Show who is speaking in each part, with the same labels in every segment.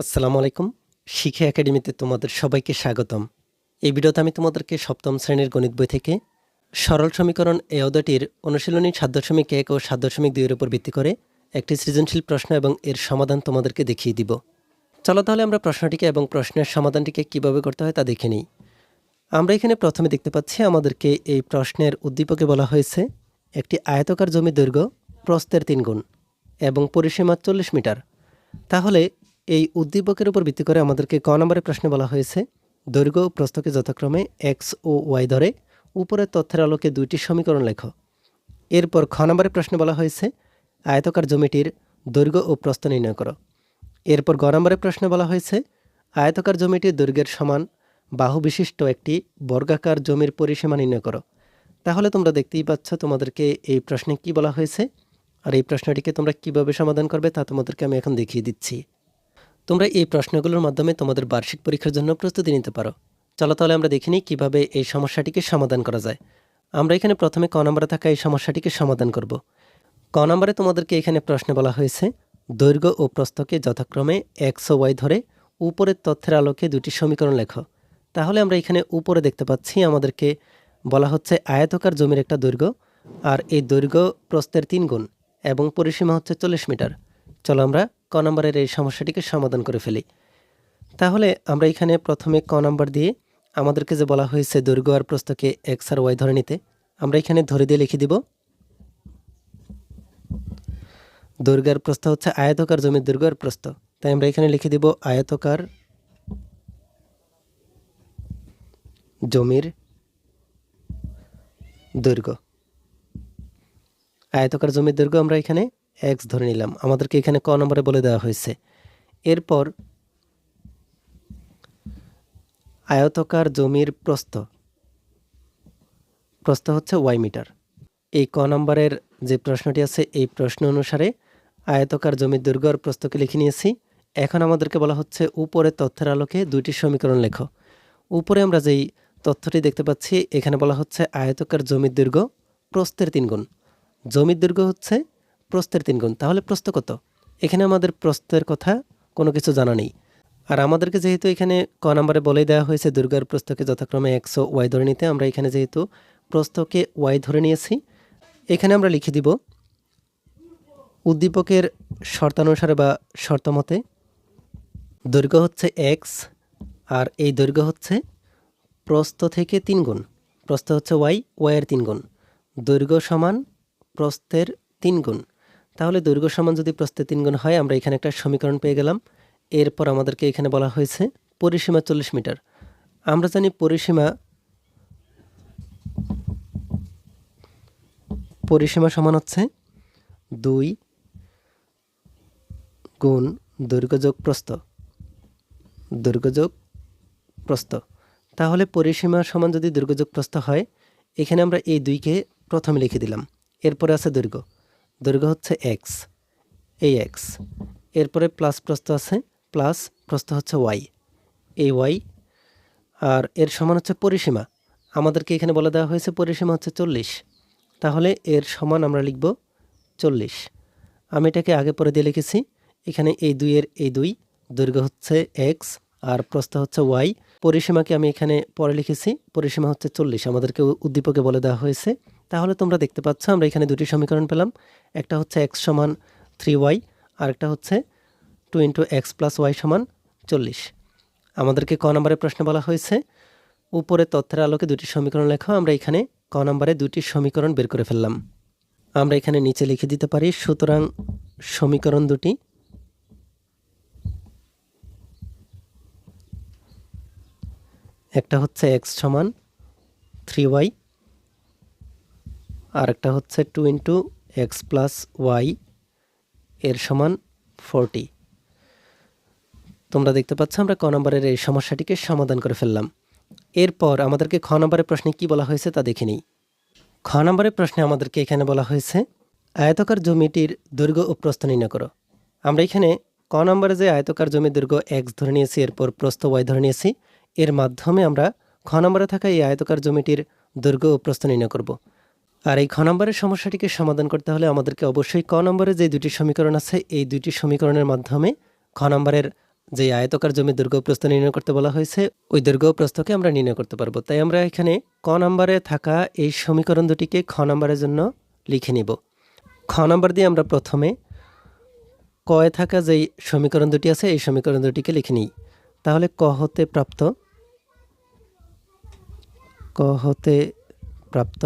Speaker 1: আসসালামু আলাইকুম। শিখে একাডেমিতে তোমাদের সবাইকে স্বাগতম। এই ভিডিওতে আমি তোমাদেরকে সপ্তম শ্রেণির গণিত বই থেকে সরল সমীকরণ এ অধ্যায়টির অনুশীলনী সাত দশমিক এক ও সাত দশমিক দুইয়ের উপর ভিত্তি করে একটি সৃজনশীল প্রশ্ন এবং এর সমাধান তোমাদেরকে দেখিয়ে দিব। চলো তাহলে আমরা প্রশ্নটিকে এবং প্রশ্নের সমাধানটিকে কীভাবে করতে হয় তা দেখে নিই। আমরা এখানে প্রথমে দেখতে পাচ্ছি আমাদেরকে এই প্রশ্নের উদ্দীপকে বলা হয়েছে একটি আয়তকার জমি দৈর্ঘ্য প্রস্থের তিন গুণ এবং পরিসীমা চল্লিশ মিটার। তাহলে এই উদ্দীপকের উপর ভিত্তি করে আমাদেরকে ক নম্বরের প্রশ্নে বলা হয়েছে, দৈর্ঘ্য ও প্রস্থকে যথাক্রমে এক্স ও ওয়াই ধরে উপরের তথ্যের আলোকে দুইটি সমীকরণ লেখো। এরপর খ নম্বরের প্রশ্নে বলা হয়েছে, আয়তকার জমিটির দৈর্ঘ্য ও প্রস্থ নির্ণয় করো। এরপর গ নম্বরের প্রশ্নে বলা হয়েছে, আয়তকার জমিটির দৈর্ঘ্যের সমান বাহু বিশিষ্ট একটি বর্গাকার জমির পরিসীমা নির্ণয় করো। তাহলে তোমরা দেখতেই পাচ্ছ তোমাদেরকে এই প্রশ্নে কি বলা হয়েছে, আর এই প্রশ্নটিকে তোমরা কীভাবে সমাধান করবে তা তোমাদেরকে আমি এখন দেখিয়ে দিচ্ছি। তোমরা এই প্রশ্নগুলোর মাধ্যমে তোমাদের বার্ষিক পরীক্ষার জন্য প্রস্তুতি নিতে পারো। চলো তাহলে আমরা দেখে নিই কীভাবে এই সমস্যাটিকে সমাধান করা যায়। আমরা এখানে প্রথমে ক নম্বরে থাকা এই সমস্যাটিকে সমাধান করব। ক নম্বরে তোমাদেরকে এখানে প্রশ্নে বলা হয়েছে, দৈর্ঘ্য ও প্রস্থকে যথাক্রমে একশো ওয়াই ধরে উপরের তথ্যের আলোকে দুটি সমীকরণ লেখো। তাহলে আমরা এখানে উপরে দেখতে পাচ্ছি আমাদেরকে বলা হচ্ছে আয়তকার জমির একটা দৈর্ঘ্য, আর এই দৈর্ঘ্য প্রস্থের তিন গুণ এবং পরিসীমা হচ্ছে চল্লিশ মিটার। চলো আমরা ক নম্বরের এই সমস্যাটিকে সমাধান করে ফেলি। তাহলে আমরা এখানে প্রথমে ক নম্বর দিয়ে আমাদেরকে যে বলা হয়েছে দৈর্ঘ্য আর প্রস্থকে এক্স আর ওয়াই ধরে নিতে, আমরা এখানে ধরে দিয়ে লিখে দিব। দৈর্ঘ্যের প্রস্থ হচ্ছে আয়তকার জমির দৈর্ঘ্য আর প্রস্থ। তাই আমরা এখানে লিখে দিব আয়তকার জমির দৈর্ঘ্য। আয়তকার জমির দৈর্ঘ্য আমরা এখানে এক্স ধরে নিলাম। আমাদেরকে এখানে ক নম্বরে বলে দেওয়া হয়েছে। এরপর আয়তকার জমির প্রস্থ। প্রস্থ হচ্ছে ওয়াই মিটার। এই ক নম্বরের যে প্রশ্নটি আছে, এই প্রশ্ন অনুসারে আয়তকার জমির দৈর্ঘ্য আর প্রস্থকে লিখে নিয়েছি। এখন আমাদেরকে বলা হচ্ছে উপরে তথ্যের আলোকে দুইটি সমীকরণ লেখো। উপরে আমরা যেই তথ্যটি দেখতে পাচ্ছি, এখানে বলা হচ্ছে আয়তকার জমির দৈর্ঘ্য প্রস্থের তিন গুণ জমির দৈর্ঘ্য হচ্ছে প্রস্থের তিন গুণ। তাহলে প্রস্থ কত? এখানে আমাদের প্রস্থের কথা কোনো কিছু জানা নেই। আর আমাদেরকে যেহেতু এখানে ক নম্বরে বলে দেওয়া হয়েছে, দুর্গার প্রস্থকে যথাক্রমে একশো ওয়াই ধরে নিতে, আমরা এখানে যেহেতু প্রস্থকে ওয়াই ধরে নিয়েছি, এখানে আমরা লিখে দিব, উদ্দীপকের শর্তানুসারে বা শর্তমতে দৈর্ঘ্য হচ্ছে এক্স, আর এই দৈর্ঘ্য হচ্ছে প্রস্থ থেকে তিন গুণ। প্রস্থ হচ্ছে ওয়াই ওয়াইয়ের তিন গুণ। দৈর্ঘ্য সমান প্রস্থের তিন গুণ। তাহলে দৈর্ঘ্য সমান যদি প্রস্থের তিন গুণ হয়, আমরা এখানে একটা সমীকরণ পেয়ে গেলাম। এরপর আমাদেরকে এখানে বলা হয়েছে পরিসীমা চল্লিশ মিটার। আমরা জানি পরিসীমা পরিসীমা সমান হচ্ছে দুই গুণ দৈর্ঘ্য যোগ প্রস্থ। দৈর্ঘ্য যোগ প্রস্থ। তাহলে পরিসীমা সমান যদি দৈর্ঘ্য যোগ প্রস্থ হয়, এখানে আমরা এই দুইকে প্রথমে লিখে দিলাম। এরপরে আছে দৈর্ঘ্য। দৈর্ঘ্য হচ্ছে এক্স এই এক্স এরপরে প্লাস প্রস্থ আছে প্লাস প্রস্থ হচ্ছে ওয়াই এই ওয়াই আর এর সমান হচ্ছে পরিসীমা, আমাদেরকে এখানে বলে দেওয়া হয়েছে পরিসীমা হচ্ছে চল্লিশ, তাহলে এর সমান আমরা লিখব চল্লিশ, আমি এটাকে আগে পরে দিয়ে লিখেছি, এখানে এই দুইয়ের এই দুই, দৈর্ঘ্য হচ্ছে এক্স আর প্রস্থ হচ্ছে ওয়াই পরিসীমাকে আমি এখানে পরে লিখেছি, পরিসীমা হচ্ছে চল্লিশ, আমাদেরকে উদ্দীপকে বলে দেওয়া হয়েছে তাহলে তোমরা দেখতে পাচ্ছ, আমরা এখানে দুটি সমীকরণ পেলাম। একটা হচ্ছে এক্স সমান থ্রি ওয়াই আর একটা হচ্ছে two into X plus Y সমান চল্লিশ। আমাদেরকে ক নম্বরের প্রশ্ন বলা হয়েছে, উপরে তথ্যের আলোকে দুটি সমীকরণ লেখো, আমরা এখানে ক নম্বরে দুটি সমীকরণ বের করে ফেললাম। আমরা এখানে নিচে লিখে দিতে পারি, সুতরাং সমীকরণ দুটি একটা হচ্ছে এক্স সমান থ্রি ওয়াই আর একটা হচ্ছে two into X plus Y এর সমান ফোরটি তোমরা দেখতে পাচ্ছ, আমরা ক নম্বরের এই সমস্যাটিকে সমাধান করে ফেললাম। এরপর আমাদেরকে খ নম্বরের প্রশ্নে কি বলা হয়েছে তা দেখে নিই। খ নম্বরের প্রশ্নে আমাদেরকে এখানে বলা হয়েছে, আয়তকার জমিটির দৈর্ঘ্য ও প্রস্থ নির্ণয় করো। আমরা এখানে ক নম্বরে যে আয়তকার জমির দৈর্ঘ্য এক্স ধরে নিয়েছি, এরপর প্রস্থ ওয়াই ধরে নিয়েছি, এর মাধ্যমে আমরা খ নম্বরে থাকা এই আয়তকার জমিটির দৈর্ঘ্য ও প্রস্থ নির্ণয় করব। আর এই খ নম্বরের সমস্যাটিকে সমাধান করতে হলে আমাদেরকে অবশ্যই ক নম্বরে যে দুটি সমীকরণ আছে, এই দুটি সমীকরণের মাধ্যমে খ নম্বরের যে আয়তকার জমি দৈর্ঘ্য প্রস্থ নির্ণয় করতে বলা হয়েছে, ওই দৈর্ঘ্য প্রস্থকে আমরা নির্ণয় করতে পারব। তাই আমরা এখানে ক নম্বরে থাকা এই সমীকরণ দুটিকে খ নম্বরের জন্য লিখে নিব। খ নম্বর দিয়ে আমরা প্রথমে কয়ে থাকা যেই সমীকরণ দুটি আছে, এই সমীকরণ দুটিকে লিখে নিই। তাহলে ক হতে প্রাপ্ত, ক হতে প্রাপ্ত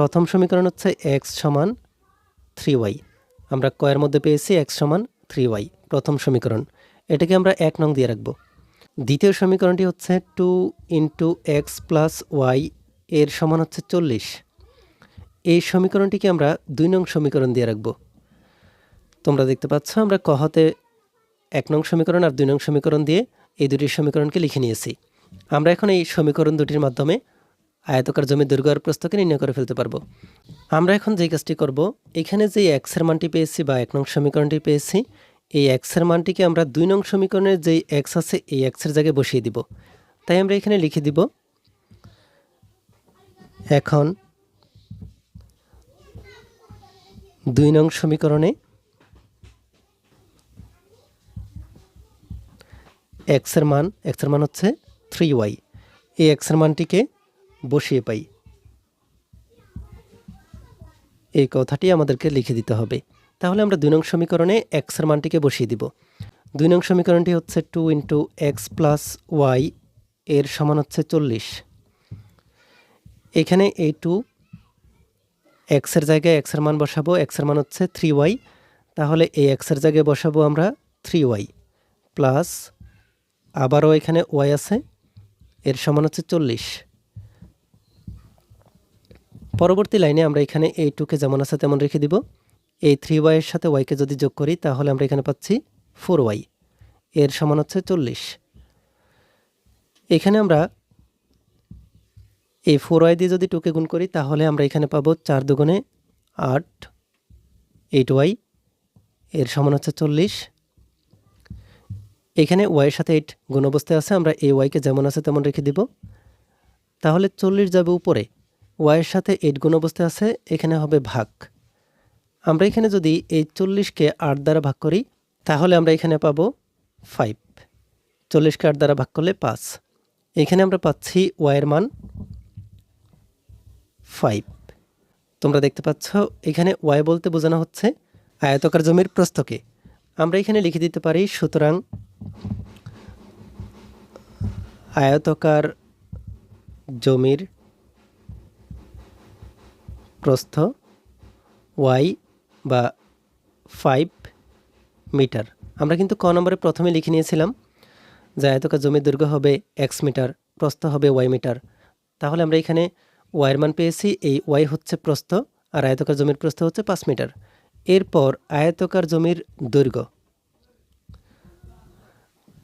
Speaker 1: প্রথম সমীকরণ হচ্ছে এক্স সমান থ্রি ওয়াই আমরা কয়ের মধ্যে পেয়েছি এক্স সমান থ্রি ওয়াই প্রথম সমীকরণ। এটাকে আমরা এক নং দিয়ে রাখব। দ্বিতীয় সমীকরণটি হচ্ছে two into X plus Y এর সমান হচ্ছে চল্লিশ। এই সমীকরণটিকে আমরা দুই নং সমীকরণ দিয়ে রাখব। তোমরা দেখতে পাচ্ছ, আমরা কহতে এক নং সমীকরণ আর দুই নং সমীকরণ দিয়ে এই দুটি সমীকরণকে লিখে নিয়েছি। আমরা এখন এই সমীকরণ দুটির মাধ্যমে আয়তকার জমি দৈর্ঘ্য প্রস্থকে নির্ণয় করে ফেলতে পারব। আমরা এখন যে কাজটি করব, এখানে যে এক্সের মানটি পেয়েছি বা এক নং সমীকরণটি পেয়েছি, এই এক্সের মানটিকে আমরা দুই নং সমীকরণের যেই এক্স আছে, এই এক্সের জায়গায় বসিয়ে দিব। তাই আমরা এখানে লিখে দিব, এখন দুই নং সমীকরণে এক্সের মান এক্সের মান হচ্ছে থ্রি ওয়াই এই এক্সের মানটিকে বসিয়ে পাই। এই কথাটি আমাদেরকে লিখে দিতে হবে। তাহলে আমরা দুই নং সমীকরণে এক্সের মানটিকে বসিয়ে দিব। দুই নং সমীকরণটি হচ্ছে two into X plus Y এর সমান হচ্ছে চল্লিশ। এখানে এই টু এক্সের জায়গায় এক্সের মান বসাবো এক্সের মান হচ্ছে থ্রি ওয়াই তাহলে এই এক্সের জায়গায় বসাবো আমরা থ্রি ওয়াই প্লাস আবারও এখানে ওয়াই আছে, এর সমান হচ্ছে চল্লিশ। পরবর্তী লাইনে আমরা এখানে এই টুকে যেমন আছে তেমন রেখে দিব। এই থ্রি ওয়াইয়ের সাথে ওয়াইকে যদি যোগ করি, তাহলে আমরা এখানে পাচ্ছি ফোর ওয়াই এর সমান হচ্ছে চল্লিশ। এখানে আমরা এই ফোর ওয়াই দিয়ে যদি টুকে গুণ করি, তাহলে আমরা এখানে পাবো চার দুগুণে আট এইট ওয়াই এর সমান হচ্ছে চল্লিশ। এখানে ওয়াইয়ের সাথে এইট গুণ অবস্থায় আছে, আমরা এই ওয়াইকে যেমন আছে তেমন রেখে দিব। তাহলে চল্লিশ যাবে উপরে। ওয়াইয়ের সাথে এইট গুণ অবস্থায় আছে, এখানে হবে ভাগ। আমরা এখানে যদি এই চল্লিশকে আট দ্বারা ভাগ করি, তাহলে আমরা এখানে পাবো ফাইভ চল্লিশকে আট দ্বারা ভাগ করলে পাঁচ। এখানে আমরা পাচ্ছি ওয়াইয়ের মান ফাইভ তোমরা দেখতে পাচ্ছ, এখানে ওয়াই বলতে বোঝানো হচ্ছে আয়তকার জমির প্রস্তকে আমরা এখানে লিখে দিতে পারি, সুতরাং আয়তকার জমির প্রস্থ ওয়াই বা ফাইভ মিটার। আমরা কিন্তু ক নম্বরে প্রথমে লিখে নিয়েছিলাম যে আয়তকার জমির দৈর্ঘ্য হবে এক্স মিটার, প্রস্থ হবে ওয়াই মিটার। তাহলে আমরা এখানে ওয়াইয়ের মান পেয়েছি, এই ওয়াই হচ্ছে প্রস্থ আর আয়তকার জমির প্রস্থ হচ্ছে পাঁচ মিটার। এরপর আয়তকার জমির দৈর্ঘ্য।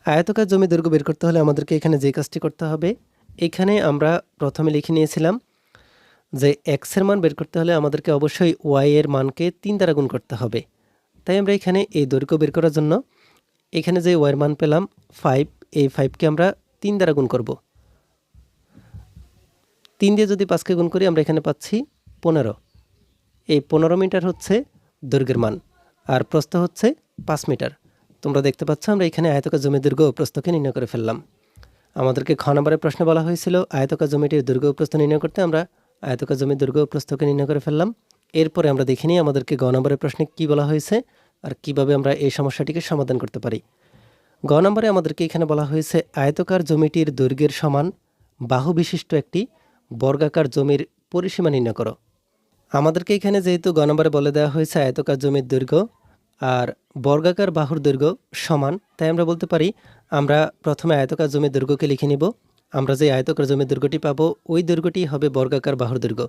Speaker 1: আয়তকার জমি দৈর্ঘ্য বের করতে হলে আমাদেরকে এখানে যে কাজটি করতে হবে, এখানে আমরা প্রথমে লিখে নিয়েছিলাম যে এক্সের মান বের করতে হলে আমাদেরকে অবশ্যই ওয়াই এর মানকে তিন দ্বারা গুণ করতে হবে। তাই আমরা এখানে এই দৈর্ঘ্য বের করার জন্য এখানে যে ওয়াইয়ের মান পেলাম ফাইভ এই ফাইভকে আমরা তিন দ্বারা গুণ করব। তিন দিয়ে যদি পাঁচকে গুণ করি, আমরা এখানে পাচ্ছি পনেরো। এই পনেরো মিটার হচ্ছে দৈর্ঘ্যের মান, আর প্রস্থ হচ্ছে পাঁচ মিটার। তোমরা দেখতে পাচ্ছ, আমরা এখানে আয়তকার জমির দৈর্ঘ্য প্রস্থকে নির্ণয় করে ফেললাম। আমাদেরকে খ নম্বরের প্রশ্নে বলা হয়েছিল, আয়তকার জমিটির দৈর্ঘ্য প্রস্থ নির্ণয় করতে আমরা আয়তকার জমির দৈর্ঘ্য প্রস্থকে নির্ণয় করে ফেললাম। এরপরে আমরা দেখিনি আমাদেরকে গ নম্বরের প্রশ্নে কী বলা হয়েছে আর কীভাবে আমরা এই সমস্যাটিকে সমাধান করতে পারি। গ নম্বরে আমাদেরকে এখানে বলা হয়েছে, আয়তকার জমিটির দৈর্ঘ্যের সমান বাহু বিশিষ্ট একটি বর্গাকার জমির পরিসীমা নির্ণয় করো। আমাদেরকে এখানে যেহেতু গ নম্বরে বলে দেওয়া হয়েছে, আয়তকার জমির দৈর্ঘ্য আর বর্গাকার বাহুর দৈর্ঘ্য সমান, তাই আমরা বলতে পারি, আমরা প্রথমে আয়তকার জমির দৈর্ঘ্যকে লিখে নিব। আমরা যে আয়তকার জমির দৈর্ঘ্যটি পাবো, ওই দৈর্ঘ্যটি হবে বর্গাকার বাহুর দৈর্ঘ্য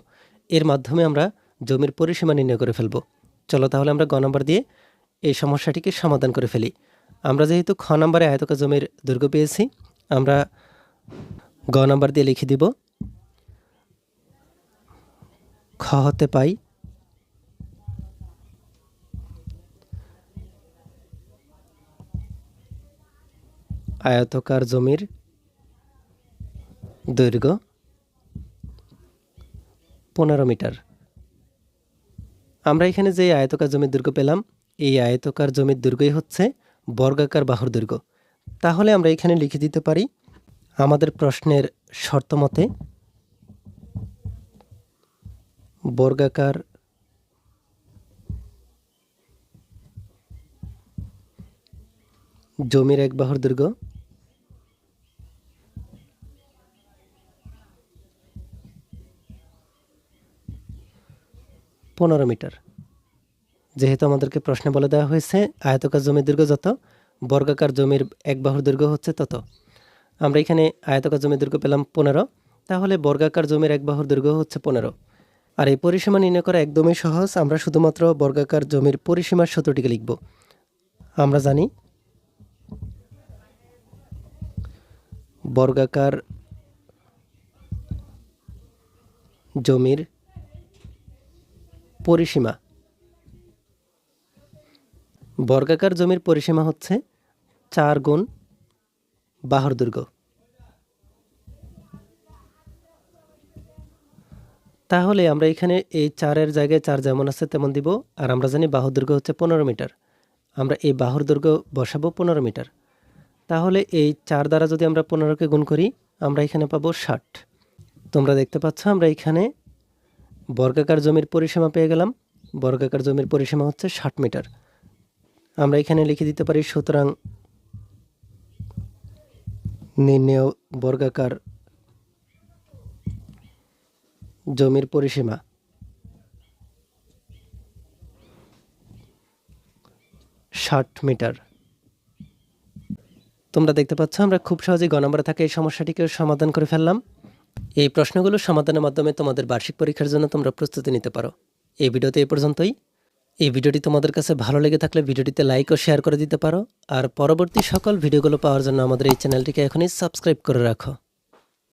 Speaker 1: এর মাধ্যমে আমরা জমির পরিসীমা নির্ণয় করে ফেলব। চলো তাহলে আমরা গ নম্বর দিয়ে এই সমস্যাটিকে সমাধান করে ফেলি। আমরা যেহেতু খ নম্বরে আয়তকার জমির দৈর্ঘ্য পেয়েছি, আমরা গ নম্বর দিয়ে লিখে দিব, খ হতে পাই আয়তকার জমির দৈর্ঘ্য পনেরো মিটার। আমরা এখানে যে আয়তকার জমির দৈর্ঘ্য পেলাম, এই আয়তকার জমির দৈর্ঘ্যই হচ্ছে বর্গাকার বাহুর দৈর্ঘ্য। তাহলে আমরা এখানে লিখে দিতে পারি, আমাদের প্রশ্নের শর্ত মতে বর্গাকার জমির এক বাহুর দৈর্ঘ্য পনেরো মিটার। যেহেতু আমাদেরকে প্রশ্নে বলে দেওয়া হয়েছে, আয়তকার জমির দৈর্ঘ্য যত, বর্গাকার জমির এক বাহুর দৈর্ঘ্য হচ্ছে তত। আমরা এখানে আয়তকার জমির দৈর্ঘ্য পেলাম পনেরো, তাহলে বর্গাকার জমির এক বাহুর দৈর্ঘ্য হচ্ছে পনেরো। আর এই পরিসীমা নির্ণয় করা একদমই সহজ, আমরা শুধুমাত্র বর্গাকার জমির পরিসীমার সূত্রটিকে লিখব। আমরা জানি বর্গাকার জমির পরিসীমা। বর্গাকার জমির পরিসীমা হচ্ছে চার গুণ বাহুর দৈর্ঘ্য। তাহলে আমরা এখানে এই চারের জায়গায় চার যেমন আছে তেমন দিব, আর আমরা জানি বাহুর দৈর্ঘ্য হচ্ছে পনেরো মিটার। আমরা এই বাহুর দৈর্ঘ্য বসাবো পনেরো মিটার। তাহলে এই চার দ্বারা যদি আমরা পনেরোকে গুণ করি, আমরা এখানে পাবো ষাট। তোমরা দেখতে পাচ্ছ আমরা এখানে বর্গাকার জমির পরিসীমা পেয়ে গেলাম। বর্গাকার জমির পরিসীমা হচ্ছে ষাট মিটার। আমরা এখানে লিখে দিতে পারি, সুতরাং নির্ণেয় বর্গাকার জমির পরিসীমা ষাট মিটার। তোমরা দেখতে পাচ্ছ, আমরা খুব সহজেই গ নম্বরে থাকা এই সমস্যাটিকে সমাধান করে ফেললাম। এই প্রশ্নগুলো সমাধানের মাধ্যমে তোমাদের বার্ষিক পরীক্ষার জন্য তোমরা প্রস্তুতি নিতে পারো। এই ভিডিওতে এ পর্যন্তই। এই ভিডিওটি তোমাদের কাছে ভালো লেগে থাকলে ভিডিওটিতে লাইক ও শেয়ার করে দিতে পারো। আর পরবর্তী সকল ভিডিওগুলো পাওয়ার জন্য আমাদের এই চ্যানেলটিকে এখনই সাবস্ক্রাইব করে রাখো।